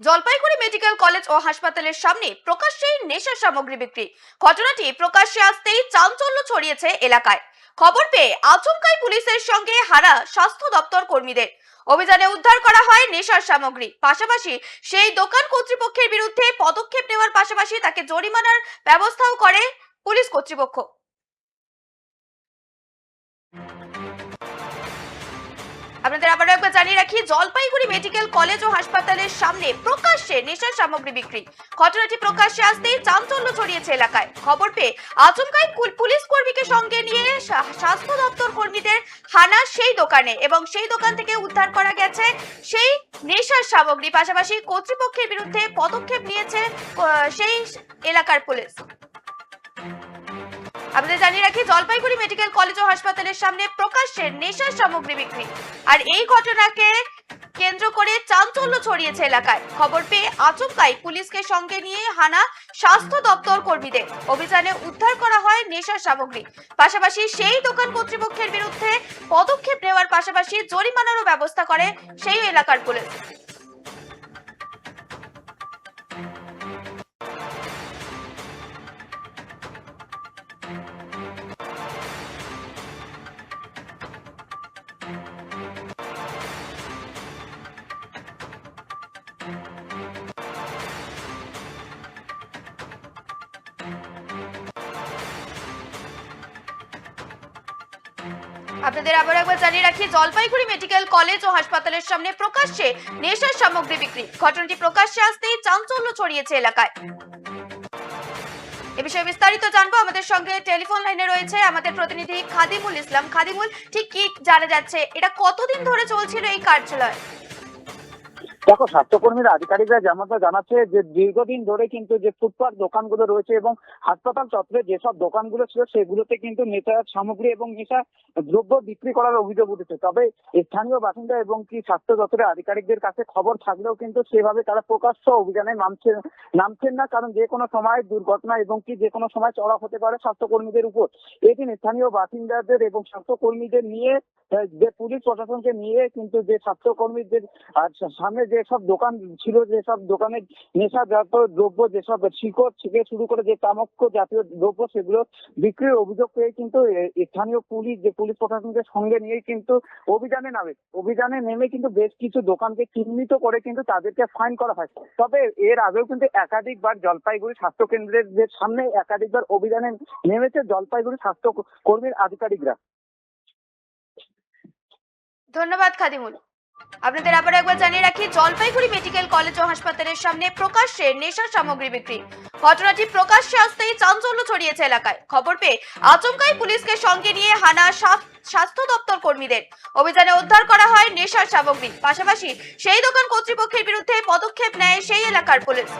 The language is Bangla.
জলপাইগুড়ি মেডিকেল কলেজ ও হাসপাতালের সামনে প্রকাশ্যেই নেশার সামগ্রী বিক্রি। ঘটনাটি প্রকাশ্যে আসতেই চাঞ্চল্য ছড়িয়েছে এলাকায়। খবর পেয়ে আচমকাই পুলিশের সঙ্গে হারা স্বাস্থ্য দপ্তর কর্মীদের। অভিযানে উদ্ধার করা হয় নেশার সামগ্রী। পাশাপাশি সেই দোকান কর্তৃপক্ষের বিরুদ্ধে পদক্ষেপ নেওয়ার পাশাপাশি তাকে জরিমানার ব্যবস্থাও করে পুলিশ কর্তৃপক্ষ। আপনাদের আবার একবার জানিয়ে রাখি, জলপাইগুড়ি মেডিকেল কলেজ ও হাসপাতালের সামনে প্রকাশ্যে নেশার সামগ্রী বিক্রি। ঘটনাটি প্রকাশ্যে আসতেই চাঞ্চল্য ছড়িয়েছে এলাকায়। খবর পেয়ে আচমকাই পুলিশ কর্মীকে সঙ্গে নিয়ে স্বাস্থ্য দপ্তর কর্মীদের হানা সেই দোকানে এবং সেই দোকান থেকে উদ্ধার করা গেছে সেই নেশার সামগ্রী। পাশাপাশি কর্তৃপক্ষের বিরুদ্ধে পদক্ষেপ নিয়েছে সেই এলাকার পুলিশ। আপনাদের জানিয়ে রাখি, জলপাইগুড়ি মেডিকেল কলেজ ও হাসপাতালের সামনে প্রকাশ্যে নেশার সামগ্রী বিক্রি। আর এই ঘটনাকে কেন্দ্র করে চাঞ্চল্য ছড়িয়েছে এলাকায়। খবর পেয়ে আচমকাই পুলিশকে সঙ্গে নিয়ে হানা স্বাস্থ্য দপ্তর কর্মীদের। অভিযানে উদ্ধার করা হয় নেশার সামগ্রী। পাশাপাশি সেই দোকান কর্তৃপক্ষের বিরুদ্ধে পদক্ষেপ নেওয়ার পাশাপাশি জরিমানারও ব্যবস্থা করে সেই এলাকার পুলিশ। আপনাদের আবার একবার জানিয়ে রাখি, জলপাইগুড়ি মেডিকেল কলেজ ও হাসপাতালের সামনে প্রকাশ্যে নেশার সামগ্রী বিক্রি। ঘটনাটি প্রকাশ্যে আসতেই চাঞ্চল্য ছড়িয়েছে এলাকায়। এ বিষয়ে বিস্তারিত জানব। আমাদের সঙ্গে টেলিফোন লাইনে রয়েছে আমাদের প্রতিনিধি খাদিমুল ইসলাম। খাদিমুল, ঠিক কি জানা যাচ্ছে? এটা কতদিন ধরে চলছিল এই কার্যালয়? দেখো, স্বাস্থ্যকর্মীরা, আধিকারিকরা যেমনটা জানাচ্ছে যে দীর্ঘদিন ধরে কিন্তু যে ফুটপাত দোকানগুলো রয়েছে এবং হাসপাতাল চত্বরে যেসব দোকানগুলো ছিল, সেগুলোতে কিন্তু নেশার সামগ্রী এবং নেশা দ্রব্য বিক্রি করার অভিযোগ উঠেছে। তবে স্থানীয় বাসিন্দা এবং কি স্বাস্থ্য দপ্তরের আধিকারিকদের কাছে খবর থাকলেও কিন্তু সেভাবে তারা প্রকাশ্য অভিযানে নামছে নামছেন না। কারণ যে কোনো সময় দুর্ঘটনা এবং কি যে কোনো সময় চড়া হতে পারে স্বাস্থ্যকর্মীদের উপর। এদিন স্থানীয় বাসিন্দাদের এবং স্বাস্থ্যকর্মীদের নিয়ে যে পুলিশ প্রশাসনকে নিয়ে কিন্তু যে স্বাস্থ্যকর্মীদের সামনে সামনে যেসব দোকান ছিল, যেসব দোকানে নেশাজাত দ্রব্য, যেসব শিকড় থেকে শুরু করে যে তামাক্য জাতীয় দ্রব্য, সেগুলো বিক্রির অভিযোগ পেয়ে কিন্তু স্থানীয় পুলিশ, যে পুলিশ প্রশাসনকে সঙ্গে নিয়ে কিন্তু অভিযানে নামে। অভিযানে নেমে কিন্তু বেশ কিছু দোকানকে চিহ্নিত করে কিন্তু তাদেরকে ফাইন করা হয়। তবে এর আগেও কিন্তু একাধিকবার জলপাইগুড়ি স্বাস্থ্য কেন্দ্রের যে সামনে একাধিকবার অভিযানে নেমেছে জলপাইগুড়ি স্বাস্থ্য কর্মীর আধিকারিকরা। ধন্যবাদ খাদিমুল। আপনাদের আবার একবার জানিয়ে রাখি, জলপাইগুড়ি মেডিকেল কলেজ ও হাসপাতালের সামনে প্রকাশ্যে নেশার সামগ্রী বিক্রি। ঘটনাটি প্রকাশ্যে আসতেই চাঞ্চল্য ছড়িয়েছে এলাকায়। খবর পেয়ে আচমকাই পুলিশকে সঙ্গে নিয়ে হানা স্বাস্থ্য দপ্তর কর্মীদের। অভিযানে উদ্ধার করা হয় নেশার সামগ্রী। পাশাপাশি সেই দোকান কর্তৃপক্ষের বিরুদ্ধে পদক্ষেপ নেয় সেই এলাকার পুলিশ।